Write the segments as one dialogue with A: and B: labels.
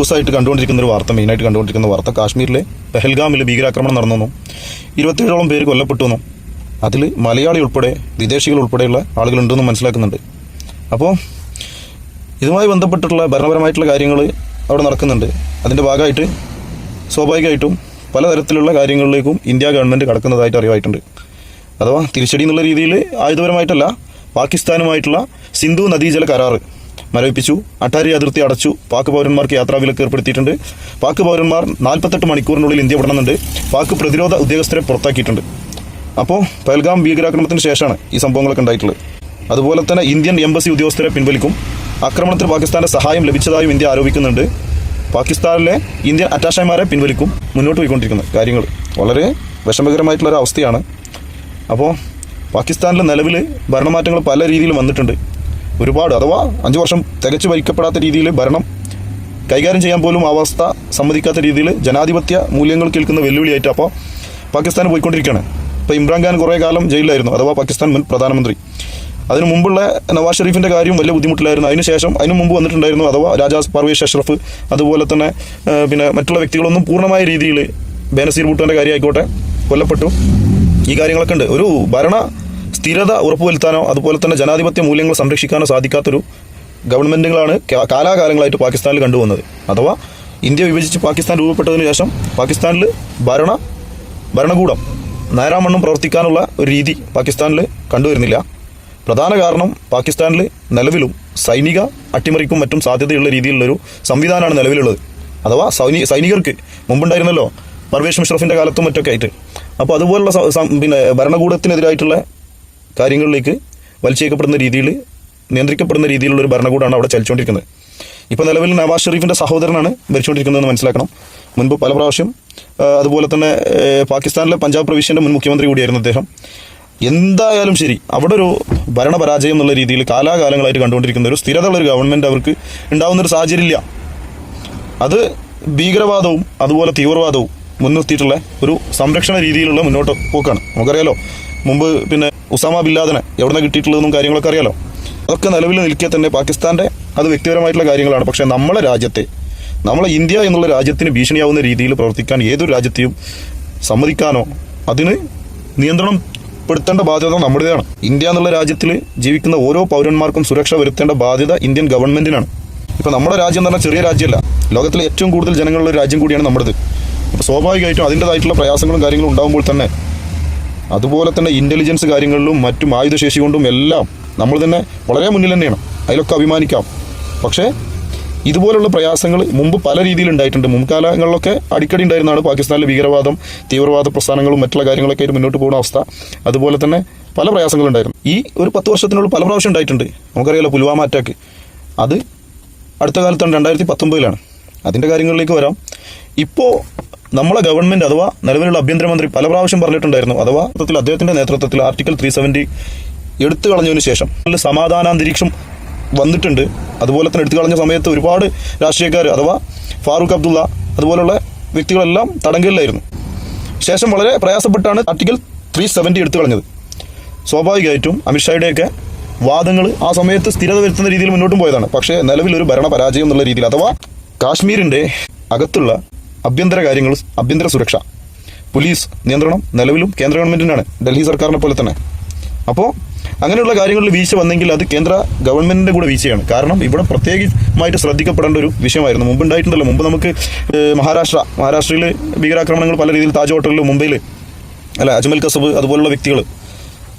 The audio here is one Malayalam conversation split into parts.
A: ദിവസമായിട്ട് കണ്ടുകൊണ്ടിരിക്കുന്ന ഒരു വാർത്ത മെയിനായിട്ട് കണ്ടുകൊണ്ടിരിക്കുന്ന വാർത്ത കാശ്മീരിലെ പെഹൽഗാമിൽ ഭീകരാക്രമണം നടന്നു ഇരുപത്തിയേഴോളം പേര് കൊല്ലപ്പെട്ടു എന്നും അതിൽ മലയാളി ഉൾപ്പെടെ വിദേശികൾ ഉൾപ്പെടെയുള്ള ആളുകളുണ്ടെന്നും മനസ്സിലാക്കുന്നുണ്ട്. അപ്പോൾ ഇതുമായി ബന്ധപ്പെട്ടിട്ടുള്ള ഭരണപരമായിട്ടുള്ള കാര്യങ്ങൾ അവിടെ നടക്കുന്നുണ്ട്. അതിന്റെ ഭാഗമായിട്ട് സ്വാഭാവികമായിട്ടും പലതരത്തിലുള്ള കാര്യങ്ങളിലേക്കും ഇന്ത്യ ഗവൺമെന്റ് കടക്കുന്നതായിട്ട് അറിവായിട്ടുണ്ട്. അഥവാ തിരിച്ചടി എന്നുള്ള രീതിയിൽ ആയുധപരമായിട്ടല്ല പാകിസ്ഥാനുമായിട്ടുള്ള സിന്ധു നദീജല കരാറ് മരവിപ്പിച്ചു. അട്ടാരി അതിർത്തി അടച്ചു. പാക് പൗരന്മാർക്ക് യാത്രാവിലക്ക് ഏർപ്പെടുത്തിയിട്ടുണ്ട്. പാക് പൗരന്മാർ നാൽപ്പത്തെട്ട് മണിക്കൂറിനുള്ളിൽ ഇന്ത്യ വിടണമെന്നുണ്ട്. പാക് പ്രതിരോധ ഉദ്യോഗസ്ഥരെ പുറത്താക്കിയിട്ടുണ്ട്. അപ്പോൾ പഹൽഗാം ഭീകരാക്രമണത്തിന് ശേഷമാണ് ഈ സംഭവങ്ങളൊക്കെ ഉണ്ടായിട്ടുള്ളത്. അതുപോലെ തന്നെ ഇന്ത്യൻ എംബസി ഉദ്യോഗസ്ഥരെ പിൻവലിക്കും. ആക്രമണത്തിന് പാകിസ്ഥാന്റെ സഹായം ലഭിച്ചതായും ഇന്ത്യ ആരോപിക്കുന്നുണ്ട്. പാകിസ്ഥാനിലെ ഇന്ത്യൻ അറ്റാഷന്മാരെ പിൻവലിക്കും. മുന്നോട്ട് പോയിക്കൊണ്ടിരിക്കുന്ന കാര്യങ്ങൾ വളരെ വിഷമകരമായിട്ടുള്ള ഒരു അവസ്ഥയാണ്. അപ്പോൾ പാകിസ്ഥാനിലെ നിലവിൽ ഭരണമാറ്റങ്ങൾ പല രീതിയിലും വന്നിട്ടുണ്ട്. ഒരുപാട് അഥവാ അഞ്ച് വർഷം തികച്ചു ഭരിക്കപ്പെടാത്ത രീതിയിൽ ഭരണം കൈകാര്യം ചെയ്യാൻ പോലും അവസ്ഥ സമ്മതിക്കാത്ത രീതിയിൽ ജനാധിപത്യ മൂല്യങ്ങൾ കേൾക്കുന്ന വെല്ലുവിളിയായിട്ട് അപ്പോൾ പാകിസ്ഥാൻ പോയിക്കൊണ്ടിരിക്കുകയാണ്. ഇപ്പോൾ ഇമ്രാൻഖാൻ കുറേ കാലം ജയിലിലായിരുന്നു അഥവാ പാകിസ്ഥാൻ മുൻ പ്രധാനമന്ത്രി. അതിനു മുമ്പുള്ള നവാസ് ഷെരീഫിന്റെ കാര്യം വലിയ ബുദ്ധിമുട്ടിലായിരുന്നു. അതിനുശേഷം അതിനു മുമ്പ് വന്നിട്ടുണ്ടായിരുന്നു അഥവാ രാജാസ് പർവേഷ് അഷ്റഫ് അതുപോലെ തന്നെ പിന്നെ മറ്റുള്ള വ്യക്തികളൊന്നും പൂർണമായ രീതിയിൽ ബേനസീർ ഭൂട്ടോന്റെ കാര്യമായിക്കോട്ടെ കൊല്ലപ്പെട്ടു. ഈ കാര്യങ്ങളൊക്കെ ഉണ്ട്. ഒരു ഭരണ സ്ഥിരത ഉറപ്പുവരുത്താനോ അതുപോലെ തന്നെ ജനാധിപത്യ മൂല്യങ്ങൾ സംരക്ഷിക്കാനോ സാധിക്കാത്തൊരു ഗവൺമെന്റുകളാണ് കാ- കാലാകാലങ്ങളായിട്ട് പാകിസ്ഥാനിൽ കണ്ടുവന്നത്. അഥവാ ഇന്ത്യ വിഭജിച്ച് പാകിസ്ഥാൻ രൂപപ്പെട്ടതിന് ശേഷം പാകിസ്ഥാനിൽ ഭരണ ഭരണകൂടം നേരാമണ്ണം പ്രവർത്തിക്കാനുള്ള ഒരു രീതി പാകിസ്ഥാനിൽ കണ്ടുവരുന്നില്ല. പ്രധാന കാരണം പാകിസ്ഥാനിൽ നിലവിലും സൈനിക അട്ടിമറിക്കും മറ്റും സാധ്യതയുള്ള രീതിയിലുള്ളൊരു സംവിധാനമാണ് നിലവിലുള്ളത്. അഥവാ സൈനിക സൈനികർക്ക് മുമ്പുണ്ടായിരുന്നല്ലോ പർവേഷ് മുഷറഫിന്റെ കാലത്തും മറ്റൊക്കെ ആയിട്ട്. അപ്പോൾ അതുപോലുള്ള പിന്നെ ഭരണകൂടത്തിനെതിരായിട്ടുള്ള കാര്യങ്ങളിലേക്ക് വലിച്ചേക്കപ്പെടുന്ന രീതിയിൽ നിയന്ത്രിക്കപ്പെടുന്ന രീതിയിലുള്ള ഒരു ഭരണകൂടമാണ് അവിടെ ചലിച്ചുകൊണ്ടിരിക്കുന്നത്. ഇപ്പോൾ നിലവിൽ നവാസ് ഷെരീഫിന്റെ സഹോദരനാണ് ഭരിച്ചുകൊണ്ടിരിക്കുന്നതെന്ന് മനസ്സിലാക്കണം. മുൻപ് പല പ്രാവശ്യം അതുപോലെ തന്നെ പാകിസ്ഥാനിലെ പഞ്ചാബ് പ്രവിശ്യന്റെ മുൻ മുഖ്യമന്ത്രി കൂടിയായിരുന്നു അദ്ദേഹം. എന്തായാലും ശരി അവിടെ ഒരു ഭരണപരാജയം എന്നുള്ള രീതിയിൽ കാലാകാലങ്ങളായിട്ട് കണ്ടുകൊണ്ടിരിക്കുന്ന ഒരു സ്ഥിരതയുള്ള ഒരു ഗവൺമെന്റ് അവർക്ക് ഉണ്ടാവുന്ന ഒരു സാഹചര്യം ഇല്ല അത് ഭീകരവാദവും അതുപോലെ തീവ്രവാദവും മുൻനിർത്തിയിട്ടുള്ള ഒരു സംരക്ഷണ രീതിയിലുള്ള മുന്നോട്ട് പോക്കാണ്. നമുക്കറിയാലോ മുമ്പ് പിന്നെ ഉസാമ ബില്ലാദനെ എവിടുന്ന കിട്ടിയിട്ടുള്ളതെന്നും കാര്യങ്ങളൊക്കെ അറിയാലോ. അതൊക്കെ നിലവിൽ നിൽക്കെ തന്നെ പാകിസ്ഥാന്റെ അത് വ്യക്തിപരമായിട്ടുള്ള കാര്യങ്ങളാണ്. പക്ഷേ നമ്മളെ രാജ്യത്തെ നമ്മളെ ഇന്ത്യ എന്നുള്ള രാജ്യത്തിന് ഭീഷണിയാവുന്ന രീതിയിൽ പ്രവർത്തിക്കാൻ ഏതൊരു രാജ്യത്തെയും സമ്മതിക്കാനോ അതിന് നിയന്ത്രണം പെടുത്തേണ്ട ബാധ്യത നമ്മുടേതാണ്. ഇന്ത്യ എന്നുള്ള രാജ്യത്തിൽ ജീവിക്കുന്ന ഓരോ പൗരന്മാർക്കും സുരക്ഷ വരുത്തേണ്ട ബാധ്യത ഇന്ത്യൻ ഗവൺമെന്റിനാണ്. ഇപ്പൊ നമ്മുടെ രാജ്യം എന്ന് പറഞ്ഞാൽ ചെറിയ രാജ്യമല്ല. ലോകത്തിലെ ഏറ്റവും കൂടുതൽ ജനങ്ങളുള്ള രാജ്യം കൂടിയാണ് നമ്മുടേത്. അപ്പോൾ സ്വാഭാവികമായിട്ടും അതിന്റെതായിട്ടുള്ള പ്രയാസങ്ങളും കാര്യങ്ങളും ഉണ്ടാകുമ്പോൾ തന്നെ അതുപോലെ തന്നെ ഇന്റലിജൻസ് കാര്യങ്ങളിലും മറ്റും ആയുധശേഷി കൊണ്ടും എല്ലാം നമ്മൾ തന്നെ വളരെ മുന്നിൽ തന്നെയാണ്. അതിലൊക്കെ അഭിമാനിക്കാം. പക്ഷേ ഇതുപോലുള്ള പ്രയാസങ്ങൾ മുമ്പ് പല രീതിയിൽ ഉണ്ടായിട്ടുണ്ട്. മുൻകാലങ്ങളിലൊക്കെ അടിക്കടി ഉണ്ടായിരുന്നതാണ് പാകിസ്ഥാനിലെ ഭീകരവാദം തീവ്രവാദ പ്രസ്ഥാനങ്ങളും മറ്റുള്ള കാര്യങ്ങളൊക്കെ ആയിട്ട് മുന്നോട്ട് പോകുന്ന അവസ്ഥ. അതുപോലെ തന്നെ പല പ്രയാസങ്ങളുണ്ടായിരുന്നു ഈ ഒരു പത്ത് വർഷത്തിനുള്ളിൽ പല പ്രാവശ്യം ഉണ്ടായിട്ടുണ്ട്. നമുക്കറിയാലോ പുൽവാമ അറ്റാക്ക് അത് അടുത്ത കാലത്താണ് രണ്ടായിരത്തി പത്തൊമ്പതിലാണ്. അതിന്റെ കാര്യങ്ങളിലേക്ക് വരാം. ഇപ്പോൾ നമ്മളെ ഗവൺമെന്റ് അഥവാ നിലവിലുള്ള ആഭ്യന്തരമന്ത്രി പല പ്രാവശ്യം പറഞ്ഞിട്ടുണ്ടായിരുന്നു. അഥവാ അദ്ദേഹത്തിന്റെ നേതൃത്വത്തിൽ ആർട്ടിക്കൽ ത്രീ സെവന്റി എടുത്തു കളഞ്ഞതിന് ശേഷം നല്ല സമാധാനാന്തരീക്ഷം വന്നിട്ടുണ്ട്. അതുപോലെ തന്നെ എടുത്തു കളഞ്ഞ സമയത്ത് ഒരുപാട് രാഷ്ട്രീയക്കാർ അഥവാ ഫാറൂഖ് അബ്ദുള്ള അതുപോലുള്ള വ്യക്തികളെല്ലാം തടങ്കലിലായിരുന്നു. ശേഷം വളരെ പ്രയാസപ്പെട്ടാണ് ആർട്ടിക്കൽ ത്രീ സെവന്റി എടുത്തു കളഞ്ഞത്. സ്വാഭാവികമായിട്ടും അമിത്ഷായുടെയൊക്കെ വാദങ്ങൾ ആ സമയത്ത് സ്ഥിരത വരുത്തുന്ന രീതിയിൽ മുന്നോട്ടും പോയതാണ്. പക്ഷേ നിലവിൽ ഒരു ഭരണ പരാജയം എന്നുള്ള രീതിയിൽ അഥവാ കാശ്മീരിന്റെ അകത്തുള്ള ആഭ്യന്തര കാര്യങ്ങൾ ആഭ്യന്തര സുരക്ഷ പോലീസ് നിയന്ത്രണം നിലവിലും കേന്ദ്ര ഗവൺമെന്റിനാണ് ഡൽഹി സർക്കാരിനെ പോലെ തന്നെ. അപ്പോൾ അങ്ങനെയുള്ള കാര്യങ്ങളിൽ വീഴ്ച വന്നെങ്കിൽ അത് കേന്ദ്ര ഗവൺമെന്റിന്റെ കൂടെ വീഴ്ചയാണ്. കാരണം ഇവിടെ പ്രത്യേകമായിട്ട് ശ്രദ്ധിക്കപ്പെടേണ്ട ഒരു വിഷയമായിരുന്നു. മുമ്പ് ഉണ്ടായിട്ടുണ്ടല്ലോ മുമ്പ് നമുക്ക് മഹാരാഷ്ട്ര മഹാരാഷ്ട്രയിൽ ഭീകരാക്രമണങ്ങൾ പല രീതിയിൽ താജ് ഹോട്ടലിൽ മുംബൈയിൽ അല്ല അജ്മൽ കസബ് അതുപോലുള്ള വ്യക്തികൾ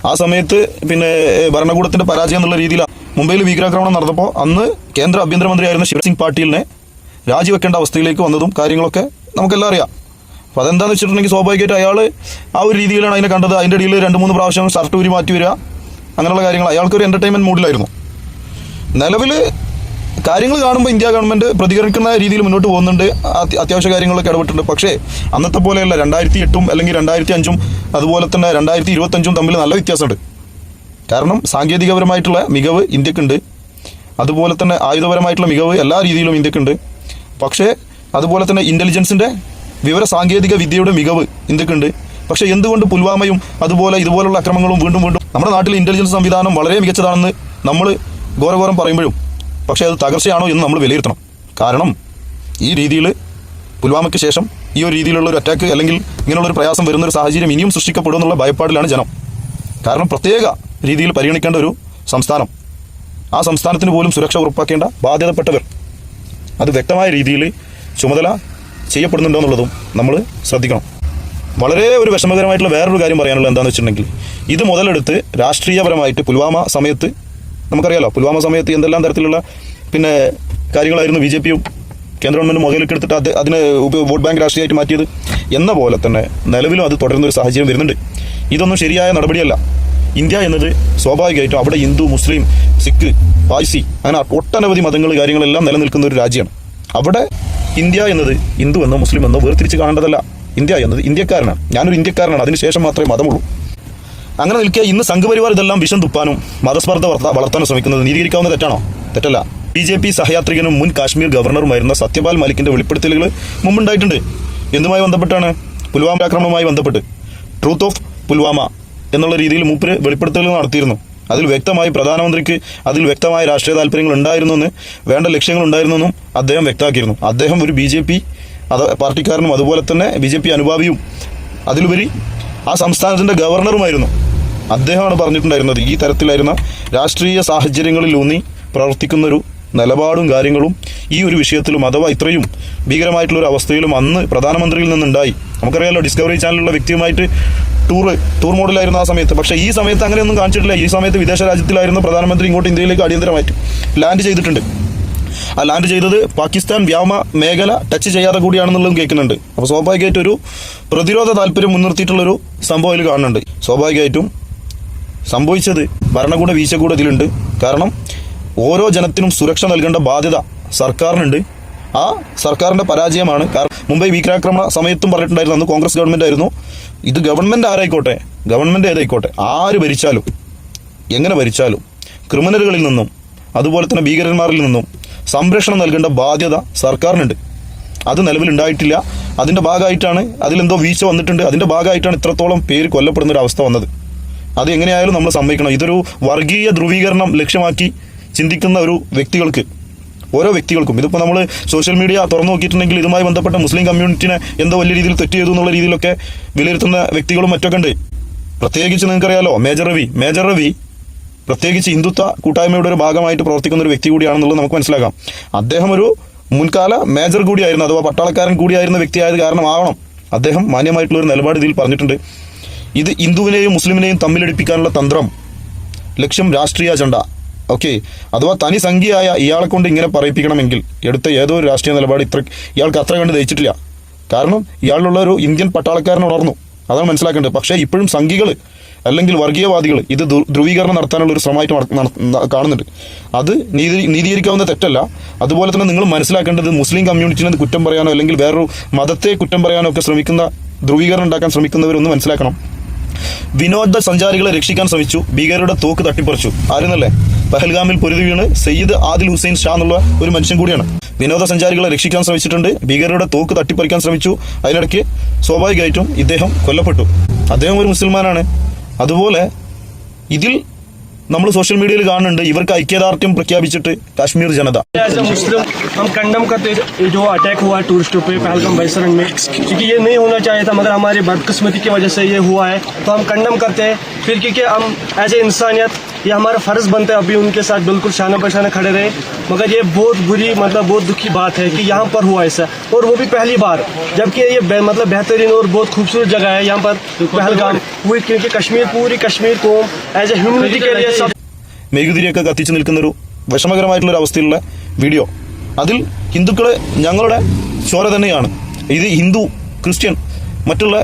A: ആ സമയത്ത് പിന്നെ ഭരണകൂടത്തിന്റെ പരാജയം എന്നുള്ള രീതിയിലാണ് മുംബൈയിൽ ഭീകരാക്രമണം നടന്നപ്പോൾ അന്ന് കേന്ദ്ര ആഭ്യന്തരമന്ത്രിയായിരുന്ന ശിവസിംഗ് സിംഗ് പാട്ടീലിനെ രാജിവെക്കേണ്ട അവസ്ഥയിലേക്ക് വന്നതും കാര്യങ്ങളൊക്കെ നമുക്കെല്ലാം അറിയാം. അപ്പോൾ അതെന്താണെന്ന് വെച്ചിട്ടുണ്ടെങ്കിൽ സ്വാഭാവികമായിട്ട് അയാൾ ആ ഒരു രീതിയിലാണ് അതിനെ കണ്ടത്. അതിന്റെ ഇടയിൽ രണ്ട് മൂന്ന് പ്രാവശ്യം ഷർട്ട് ഊരി മാറ്റി വരിക. അങ്ങനെയുള്ള കാര്യങ്ങൾ. അയാൾക്കൊരു എന്റർടൈൻമെന്റ് മൂഡിലായിരുന്നു നിലവിൽ കാര്യങ്ങൾ കാണുമ്പോൾ ഇന്ത്യ ഗവൺമെന്റ് പ്രതികരിക്കുന്ന രീതിയിൽ മുന്നോട്ട് പോകുന്നുണ്ട്. അത്യാവശ്യ കാര്യങ്ങളൊക്കെ ഇടപെട്ടിട്ടുണ്ട്. പക്ഷേ അന്നത്തെ പോലെയല്ല. രണ്ടായിരത്തി എട്ടും അല്ലെങ്കിൽ രണ്ടായിരത്തി അഞ്ചും അതുപോലെ തന്നെ രണ്ടായിരത്തി ഇരുപത്തഞ്ചും തമ്മിൽ നല്ല വ്യത്യാസമുണ്ട്. കാരണം സാങ്കേതികപരമായിട്ടുള്ള മികവ് ഇന്ത്യക്കുണ്ട്. അതുപോലെ തന്നെ ആയുധപരമായിട്ടുള്ള മികവ് എല്ലാ രീതിയിലും ഇന്ത്യക്കുണ്ട്. പക്ഷേ അതുപോലെ തന്നെ ഇന്റലിജൻസിന്റെ വിവര സാങ്കേതിക വിദ്യയുടെ മികവ് ഇന്ത്യക്കുണ്ട്. പക്ഷേ എന്തുകൊണ്ട് പുൽവാമയും അതുപോലെ ഇതുപോലുള്ള അക്രമങ്ങളും വീണ്ടും വീണ്ടും നമ്മുടെ നാട്ടിൽ ഇന്റലിജൻസ് സംവിധാനം വളരെ മികച്ചതാണെന്ന് നമ്മൾ ഘോരഘോരം പറയുമ്പോഴും പക്ഷേ അത് തകർച്ചയാണോ എന്ന് നമ്മൾ വിലയിരുത്തണം. കാരണം ഈ രീതിയിൽ പുൽവാമയ്ക്ക് ശേഷം ഈ ഒരു രീതിയിലുള്ള ഒരു അറ്റാക്ക് അല്ലെങ്കിൽ ഇങ്ങനെയുള്ള ഒരു പ്രയാസം വരുന്ന ഒരു സാഹചര്യം ഇനിയും സൃഷ്ടിക്കപ്പെടുമെന്നുള്ള ഭയപ്പാടിലാണ് ജനം. കാരണം പ്രത്യേക രീതിയിൽ പരിഗണിക്കേണ്ട ഒരു സംസ്ഥാനം. ആ സംസ്ഥാനത്തിന് പോലും സുരക്ഷ ഉറപ്പാക്കേണ്ട ബാധ്യതപ്പെട്ടവർ അത് വ്യക്തമായ രീതിയിൽ ചുമതല ചെയ്യപ്പെടുന്നുണ്ടോ എന്നുള്ളതും നമ്മൾ ശ്രദ്ധിക്കണം. വളരെ ഒരു വിഷമകരമായിട്ടുള്ള വേറൊരു കാര്യം പറയാനുള്ളത് എന്താണെന്ന് വെച്ചിട്ടുണ്ടെങ്കിൽ ഇത് മുതലെടുത്ത് രാഷ്ട്രീയപരമായിട്ട് പുൽവാമ സമയത്ത് നമുക്കറിയാലോ പുൽവാമ സമയത്ത് എന്തെല്ലാം തരത്തിലുള്ള പിന്നെ കാര്യങ്ങളായിരുന്നു ബി ജെ പിയും കേന്ദ്ര ഗവൺമെന്റ് മുതലെടുത്തിട്ട് അത് അതിന് വോട്ട് ബാങ്ക് രാഷ്ട്രീയമായിട്ട് മാറ്റിയത് എന്ന പോലെ തന്നെ നിലവിലും അത് തുടരുന്ന ഒരു സാഹചര്യം വരുന്നുണ്ട്. ഇതൊന്നും ശരിയായ നടപടിയല്ല. ഇന്ത്യ എന്നത് സ്വാഭാവികമായിട്ടും അവിടെ ഹിന്ദു മുസ്ലിം സിഖ് പായ്സി അങ്ങനെ ഒട്ടനവധി മതങ്ങൾ കാര്യങ്ങളെല്ലാം നിലനിൽക്കുന്ന ഒരു രാജ്യമാണ്. അവിടെ ഇന്ത്യ എന്നത് ഹിന്ദു എന്നോ മുസ്ലിം എന്നോ വേർതിരിച്ച് കാണേണ്ടതല്ല. ഇന്ത്യ എന്നത് ഇന്ത്യക്കാരനാണ്. ഞാനൊരു ഇന്ത്യക്കാരനാണ്. അതിനുശേഷം മാത്രമേ മതമുള്ളൂ. അങ്ങനെ നിൽക്കുക ഇന്ന് സംഘപരിവാർ ഇതെല്ലാം വിഷം തുപ്പാനും മതസ്പർദ്ധ വളർത്താനും ശ്രമിക്കുന്നത് നീതീകരിക്കാവുന്ന തെറ്റാണോ? തെറ്റല്ല. ബി ജെ പി സഹയാത്രികനും മുൻ കാശ്മീർ ഗവർണറുമായിരുന്ന സത്യപാൽ മാലിക്കിന്റെ വെളിപ്പെടുത്തലുകൾ മുമ്പുണ്ടായിട്ടുണ്ട്. എന്തുമായി ബന്ധപ്പെട്ടാണ്? പുൽവാമ ആക്രമണവുമായി ബന്ധപ്പെട്ട്. ട്രൂത്ത് ഓഫ് പുൽവാമ എന്നുള്ള രീതിയിൽ മൂപ്പര് വെളിപ്പെടുത്തലുകൾ നടത്തിയിരുന്നു. അതിൽ വ്യക്തമായി പ്രധാനമന്ത്രിക്ക് അതിൽ വ്യക്തമായ രാഷ്ട്രീയ താല്പര്യങ്ങൾ ഉണ്ടായിരുന്നു എന്ന് വേണ്ട ലക്ഷ്യങ്ങൾ ഉണ്ടായിരുന്നു എന്നും അദ്ദേഹം വ്യക്തമാക്കിയിരുന്നു. അദ്ദേഹം ഒരു ബി ജെ പി അത് പാർട്ടിക്കാരനും അതുപോലെ തന്നെ ബി ജെ പി അനുഭാവിയും അതിലുപരി ആ സംസ്ഥാനത്തിന്റെ ഗവർണറുമായിരുന്നു. അദ്ദേഹമാണ് പറഞ്ഞിട്ടുണ്ടായിരുന്നത് ഈ തരത്തിലായിരുന്ന രാഷ്ട്രീയ സാഹചര്യങ്ങളിൽ ഊന്നി പ്രവർത്തിക്കുന്ന ഒരു നിലപാടും കാര്യങ്ങളും ഈ ഒരു വിഷയത്തിലും അഥവാ ഇത്രയും ഭീകരമായിട്ടുള്ള ഒരു അവസ്ഥയിലും അന്ന് പ്രധാനമന്ത്രിയിൽ നിന്നുണ്ടായി. നമുക്കറിയാമല്ലോ ഡിസ്കവറി ചാനലിലുള്ള വ്യക്തിയുമായിട്ട് ടൂർ ടൂർ മോഡിലായിരുന്നു ആ സമയത്ത്. പക്ഷേ ഈ സമയത്ത് അങ്ങനെയൊന്നും കാണിച്ചിട്ടില്ല. ഈ സമയത്ത് വിദേശ രാജ്യത്തിലായിരുന്നു പ്രധാനമന്ത്രി ഇങ്ങോട്ട് ഇന്ത്യയിലേക്ക് അടിയന്തരമായിട്ട് ലാൻഡ് ചെയ്തിട്ടുണ്ട്. ആ ലാൻഡ് ചെയ്തത് പാകിസ്ഥാൻ വ്യോമ മേഖല ടച്ച് ചെയ്യാതെ കൂടിയാണെന്നുള്ളതും കേൾക്കുന്നുണ്ട്. അപ്പോൾ സ്വാഭാവികമായിട്ടും ഒരു പ്രതിരോധ താല്പര്യം മുൻനിർത്തിയിട്ടുള്ളൊരു സംഭവം ഇതിൽ കാണുന്നുണ്ട്. സ്വാഭാവികമായിട്ടും സംഭവിച്ചത് ഭരണകൂട വീഴ്ച കൂടെ ഇതിലുണ്ട് കാരണം ഓരോ ജനത്തിനും സുരക്ഷ നൽകേണ്ട ബാധ്യത സർക്കാരിനുണ്ട്. ആ സർക്കാരിന്റെ പരാജയമാണ്. കാരണം മുംബൈ ഭീകരാക്രമണ സമയത്തും പറഞ്ഞിട്ടുണ്ടായിരുന്നു. അന്ന് കോൺഗ്രസ് ഗവൺമെന്റ് ആയിരുന്നു. ഇത് ഗവൺമെന്റ് ആരായിക്കോട്ടെ? ഗവൺമെന്റ് ഏതായിക്കോട്ടെ? ആര് ഭരിച്ചാലും എങ്ങനെ ഭരിച്ചാലും ക്രിമിനലുകളിൽ നിന്നും അതുപോലെ തന്നെ ഭീകരന്മാരിൽ നിന്നും സംരക്ഷണം നൽകേണ്ട ബാധ്യത സർക്കാരിനുണ്ട്. അത് നിലവിലുണ്ടായിട്ടില്ല അതിന്റെ ഭാഗമായിട്ടാണ് അതിലെന്തോ വീഴ്ച വന്നിട്ടുണ്ട്. അതിന്റെ ഭാഗമായിട്ടാണ് ഇത്രത്തോളം പേര് കൊല്ലപ്പെടുന്ന ഒരു അവസ്ഥ വന്നത്. അത് എങ്ങനെയായാലും നമ്മൾ സമ്മതിക്കണം. ഇതൊരു വർഗീയ ധ്രുവീകരണം ലക്ഷ്യമാക്കി ചിന്തിക്കുന്ന ഒരു വ്യക്തികൾക്ക് ഓരോ വ്യക്തികൾക്കും. ഇതിപ്പോൾ നമ്മൾ സോഷ്യൽ മീഡിയ തുറന്നു നോക്കിയിട്ടുണ്ടെങ്കിൽ ഇതുമായി ബന്ധപ്പെട്ട മുസ്ലിം കമ്മ്യൂണിറ്റിനെ എന്തോ വലിയ രീതിയിൽ തെറ്റ് ചെയ്തു എന്നുള്ള രീതിയിലൊക്കെ വിലയിരുത്തുന്ന വ്യക്തികളും മറ്റൊക്കെ ഉണ്ട്. പ്രത്യേകിച്ച് നിങ്ങൾക്കറിയാലോ മേജർ രവി. മേജർ രവി പ്രത്യേകിച്ച് ഹിന്ദുത്വ കൂട്ടായ്മയുടെ ഒരു ഭാഗമായിട്ട് പ്രവർത്തിക്കുന്ന ഒരു വ്യക്തി കൂടിയാണെന്നുള്ളത് നമുക്ക് മനസ്സിലാക്കാം. അദ്ദേഹം ഒരു മുൻകാല മേജർ കൂടിയായിരുന്നു അഥവാ പട്ടാളക്കാരൻ കൂടിയായിരുന്ന വ്യക്തിയായത് കാരണമാവണം. അദ്ദേഹം മാന്യമായിട്ടുള്ള ഒരു നിലപാട് ഇതിൽ പറഞ്ഞിട്ടുണ്ട്. ഇത് ഹിന്ദുവിനെയും മുസ്ലിമിനെയും തമ്മിലടിപ്പിക്കാനുള്ള തന്ത്രം ലക്ഷ്യം രാഷ്ട്രീയ അജണ്ട. ഓക്കെ. അഥവാ തനി സംഖ്യയായ ഇയാളെ കൊണ്ട് ഇങ്ങനെ പറയിപ്പിക്കണമെങ്കിൽ എടുത്ത ഏതോ ഒരു രാഷ്ട്രീയ നിലപാട് ഇത്ര ഇയാൾക്ക് അത്ര കണ്ട് ദഹിച്ചിട്ടില്ല. കാരണം ഇയാളിലുള്ള ഒരു ഇന്ത്യൻ പട്ടാളക്കാരൻ ഉണർന്നു. അതാണ് മനസ്സിലാക്കേണ്ടത്. പക്ഷേ ഇപ്പോഴും സംഘികൾ അല്ലെങ്കിൽ വർഗീയവാദികൾ ഇത് ധ്രു- ധ്രുവീകരണം നടത്താനുള്ള ഒരു ശ്രമമായിട്ട് കാണുന്നുണ്ട്. അത് നീതി നീതീകരിക്കാവുന്ന തെറ്റല്ല. അതുപോലെ തന്നെ നിങ്ങൾ മനസ്സിലാക്കേണ്ടത് മുസ്ലിം കമ്മ്യൂണിറ്റിനെ കുറ്റം പറയാനോ അല്ലെങ്കിൽ വേറൊരു മതത്തെ കുറ്റം പറയാനോ ഒക്കെ ശ്രമിക്കുന്ന ധ്രുവീകരണം ഉണ്ടാക്കാൻ ശ്രമിക്കുന്നവരൊന്ന് മനസ്സിലാക്കണം. വിനോദ സഞ്ചാരികളെ രക്ഷിക്കാൻ ശ്രമിച്ചു. ഭീകരരുടെ തോക്ക് തട്ടിപ്പറിച്ചു. ആരെന്നല്ലേ? പഹൽഗാമിൽ പൊരുതി വീണ് സയ്യിദ് ആദിൽ ഹുസൈൻ ഷാ എന്നുള്ള ഒരു മനുഷ്യൻ കൂടിയാണ്. വിനോദസഞ്ചാരികളെ രക്ഷിക്കാൻ ശ്രമിച്ചിട്ടുണ്ട്. ഭീകരരുടെ തോക്ക് തട്ടിപ്പറിക്കാൻ ശ്രമിച്ചു. അതിനിടയ്ക്ക് സ്വാഭാവികമായിട്ടും ഇദ്ദേഹം കൊല്ലപ്പെട്ടു. അദ്ദേഹം ഒരു മുസ്ലിമാനാണ് അതുപോലെ ഇതിൽ നമ്മൾ സോഷ്യൽ മീഡിയയിൽ കാണുന്നുണ്ട് ഇവർക്ക് ഐക്യദാർഢ്യം പ്രഖ്യാപിച്ചിട്ട് കാശ്മീർ ജനത
B: एज ए मुस्लिम हम कंडम करते हैं ये जो अटैक हुआ है टूरिस्टों पे पहलगाम बैसरन में क्योंकि ये नहीं होना चाहिए था मगर हमारी बदकिस्मती की वजह से ये हुआ है तो हम कंडम करते हैं फिर क्योंकि हम एज ए इंसानियत ये हमारा फ़र्ज़ बनता है अभी उनके साथ बिल्कुल शाना बशाना खड़े रहे मगर ये बहुत बुरी मतलब बहुत दुखी बात है कि यहाँ पर हुआ ऐसा और वो भी पहली बार जबकि ये बे- मतलब बेहतरीन और बहुत खूबसूरत जगह है यहाँ पर पहलगाम हुई क्योंकि कश्मीर पूरी कश्मीर को एज ए ह्यूमनिटी के लिए सब
A: മെഴുകുതിരിയൊക്കെ കത്തിച്ച് നിൽക്കുന്ന ഒരു വിഷമകരമായിട്ടുള്ള ഒരു അവസ്ഥയിലുള്ള വീഡിയോ അതിൽ ഹിന്ദുക്കളെ ഞങ്ങളുടെ ചോര തന്നെയാണ്. ഇത് ഹിന്ദു ക്രിസ്ത്യൻ മറ്റുള്ള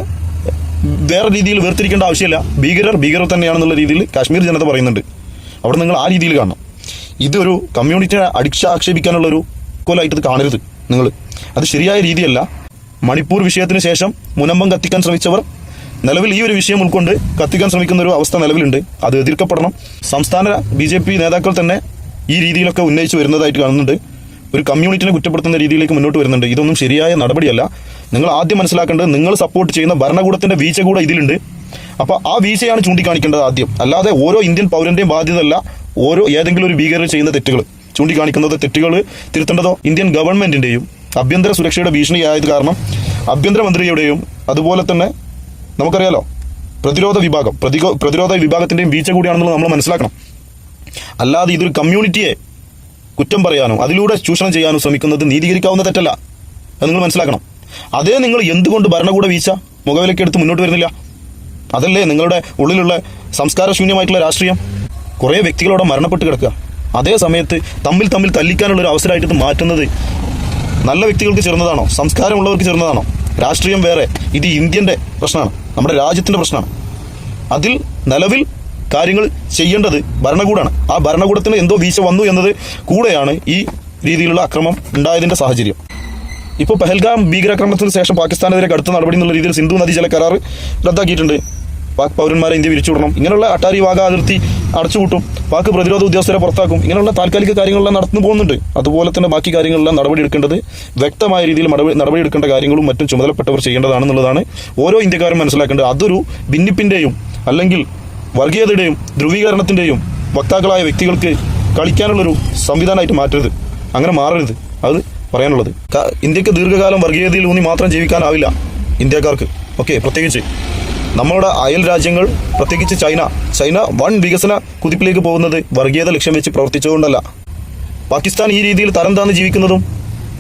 A: വേറെ രീതിയിൽ വേർതിരിക്കേണ്ട ആവശ്യമില്ല. ഭീകരർ ഭീകരർ തന്നെയാണെന്നുള്ള രീതിയിൽ കാശ്മീർ ജനത പറയുന്നുണ്ട്. അവിടെ നിങ്ങൾ ആ രീതിയിൽ കാണണം. ഇതൊരു കമ്മ്യൂണിറ്റിയെ അടിക്ഷ ആക്ഷേപിക്കാനുള്ള ഒരു കൊലായിട്ട് ഇത് കാണരുത് നിങ്ങൾ. അത് ശരിയായ രീതിയല്ല. മണിപ്പൂർ വിഷയത്തിന് ശേഷം മുനമ്പം കത്തിക്കാൻ ശ്രമിച്ചവർ നിലവിൽ ഈ ഒരു വിഷയം ഉൾക്കൊണ്ട് കത്തിക്കാൻ ശ്രമിക്കുന്ന ഒരു അവസ്ഥ നിലവിലുണ്ട്. അത് എതിർക്കപ്പെടണം. സംസ്ഥാന ബി ജെ പി നേതാക്കൾ തന്നെ ഈ രീതിയിലൊക്കെ ഉന്നയിച്ചു വരുന്നതായിട്ട് കാണുന്നുണ്ട്. ഒരു കമ്മ്യൂണിറ്റിനെ കുറ്റപ്പെടുത്തുന്ന രീതിയിലേക്ക് മുന്നോട്ട് വരുന്നുണ്ട്. ഇതൊന്നും ശരിയായ നടപടിയല്ല. നിങ്ങൾ ആദ്യം മനസ്സിലാക്കേണ്ടത് നിങ്ങൾ സപ്പോർട്ട് ചെയ്യുന്ന ഭരണകൂടത്തിന്റെ വീഴ്ച കൂടെ ഇതിലുണ്ട്. അപ്പൊ ആ വീഴ്ചയാണ് ചൂണ്ടിക്കാണിക്കേണ്ടത് ആദ്യം. അല്ലാതെ ഓരോ ഇന്ത്യൻ പൗരന്റെയും ബാധ്യതയല്ല ഓരോ ഏതെങ്കിലും ഒരു ഭീകരർ ചെയ്യുന്ന തെറ്റുകൾ. ചൂണ്ടിക്കാണിക്കുന്നത് തെറ്റുകൾ തിരുത്തേണ്ടതോ? ഇന്ത്യൻ ഗവൺമെന്റിന്റെയും ആഭ്യന്തര സുരക്ഷയുടെ ഭീഷണിയായത് കാരണം ആഭ്യന്തരമന്ത്രിയുടെയും അതുപോലെ തന്നെ നമുക്കറിയാലോ പ്രതിരോധ വിഭാഗം പ്രതിരോ പ്രതിരോധ വിഭാഗത്തിന്റെയും വീഴ്ച കൂടിയാണെന്നുള്ളത് നമ്മൾ മനസ്സിലാക്കണം. അല്ലാതെ ഇതൊരു കമ്മ്യൂണിറ്റിയെ കുറ്റം പറയാനോ അതിലൂടെ ചൂഷണം ചെയ്യാനോ ശ്രമിക്കുന്നത് നീതീകരിക്കാവുന്ന തെറ്റല്ല. അത് നിങ്ങൾ മനസ്സിലാക്കണം. അതേ നിങ്ങൾ എന്തുകൊണ്ട് ഭരണകൂട വീഴ്ച മുഖവിലക്കെടുത്ത് മുന്നോട്ട് വരുന്നില്ല? അതല്ലേ നിങ്ങളുടെ ഉള്ളിലുള്ള സംസ്കാരശൂന്യമായിട്ടുള്ള രാഷ്ട്രീയം? കുറേ വ്യക്തികളോടെ മരണപ്പെട്ട് കിടക്കുക. അതേ സമയത്ത് തമ്മിൽ തമ്മിൽ തല്ലിക്കാനുള്ള ഒരു അവസരമായിട്ട് മാറ്റുന്നത് നല്ല വ്യക്തികൾക്ക് ചേർന്നതാണോ? സംസ്കാരമുള്ളവർക്ക് ചേർന്നതാണോ? രാഷ്ട്രീയം വേറെ. ഇത് ഇന്ത്യന്റെ പ്രശ്നമാണ്. നമ്മുടെ രാജ്യത്തിന്റെ പ്രശ്നമാണ്. അതിൽ നിലവിൽ കാര്യങ്ങൾ ചെയ്യേണ്ടത് ഭരണകൂടമാണ് ആ ഭരണകൂടത്തിന് എന്തോ വീഴ്ച വന്നു എന്നത് കൂടെയാണ് ഈ രീതിയിലുള്ള അക്രമം ഉണ്ടായതിന്റെ സാഹചര്യം. ഇപ്പോൾ പെഹൽഗാം ഭീകരാക്രമണത്തിന് ശേഷം പാകിസ്ഥാനെതിരെ കടുത്ത നടപടി എന്നുള്ള രീതിയിൽ സിന്ധു നദീജല കരാർ റദ്ദാക്കിയിട്ടുണ്ട്. പാക് പൗരന്മാരെ ഇന്ത്യ വിരിച്ചുവിടണം. ഇങ്ങനെയുള്ള അട്ടാരി വാഗ അതിർത്തി അടച്ചുപൂട്ടും. പാക് പ്രതിരോധ ഉദ്യോഗസ്ഥരെ പുറത്താക്കും. ഇങ്ങനെയുള്ള താൽക്കാലിക കാര്യങ്ങളെല്ലാം നടന്നു പോകുന്നുണ്ട്. അതുപോലെ തന്നെ ബാക്കി കാര്യങ്ങളെല്ലാം നടപടി എടുക്കേണ്ടത് വ്യക്തമായ രീതിയിൽ നടപടി നടപടി എടുക്കേണ്ട കാര്യങ്ങളും മറ്റും ചുമതലപ്പെട്ടവർ ചെയ്യേണ്ടതാണെന്നുള്ളതാണ് ഓരോ ഇന്ത്യക്കാരും മനസ്സിലാക്കേണ്ടത്. അതൊരു ഭിന്നിപ്പിന്റെയും അല്ലെങ്കിൽ വർഗീയതയുടെയും ധ്രുവീകരണത്തിന്റെയും വക്താക്കളായ വ്യക്തികൾക്ക് കളിക്കാനുള്ളൊരു സംവിധാനമായിട്ട് മാറ്റരുത്. അങ്ങനെ മാറരുത്. അത് പറയാനുള്ളത്. ഇന്ത്യയ്ക്ക് ദീർഘകാലം വർഗീയതയിൽ ഊന്നി മാത്രം ജീവിക്കാനാവില്ല ഇന്ത്യക്കാർക്ക്. ഓക്കെ പ്രത്യേകിച്ച് നമ്മളുടെ അയൽ രാജ്യങ്ങൾ പ്രത്യേകിച്ച് ചൈന. ചൈന വൺ വികസന കുതിപ്പിലേക്ക് പോകുന്നത് വർഗീയത ലക്ഷ്യം വെച്ച് പ്രവർത്തിച്ചുകൊണ്ടല്ല. പാകിസ്ഥാൻ ഈ രീതിയിൽ തരം താന്ന് ജീവിക്കുന്നതും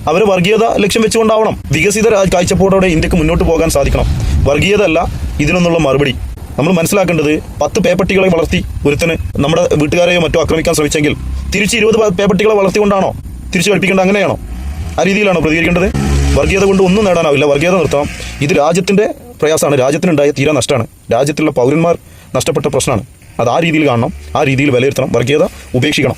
A: അവർ വർഗീയത ലക്ഷ്യം വെച്ചുകൊണ്ടാവണം വികസിത കാഴ്ചപ്പാടോടെ ഇന്ത്യയ്ക്ക് മുന്നോട്ട് പോകാൻ സാധിക്കണം. വർഗീയത അല്ല ഇതിനൊന്നുള്ള മറുപടി. നമ്മൾ മനസ്സിലാക്കേണ്ടത് പത്ത് പേപ്പട്ടികളെ വളർത്തി ഒരുത്തന് നമ്മുടെ വീട്ടുകാരെയോ മറ്റോ ആക്രമിക്കാൻ ശ്രമിച്ചെങ്കിൽ തിരിച്ച് ഇരുപത് പേപ്പട്ടികളെ വളർത്തിക്കൊണ്ടാണോ? തിരിച്ചു കളിപ്പിക്കേണ്ടത് അങ്ങനെയാണോ? ആ രീതിയിലാണോ പ്രതികരിക്കേണ്ടത്? വർഗീയത കൊണ്ട് ഒന്നും നേടാനാവില്ല. വർഗീയത നിർത്തണം. ഇത് രാജ്യത്തിന്റെ പ്രയാസമാണ്. രാജ്യത്തിനുണ്ടായ തീരാ നഷ്ടമാണ്. രാജ്യത്തിലുള്ള പൗരന്മാർ നഷ്ടപ്പെട്ട പ്രശ്നമാണ്. അത് ആ രീതിയിൽ കാണണം ആ രീതിയിൽ വിലയിരുത്തണം വർഗീയത ഉപേക്ഷിക്കണം.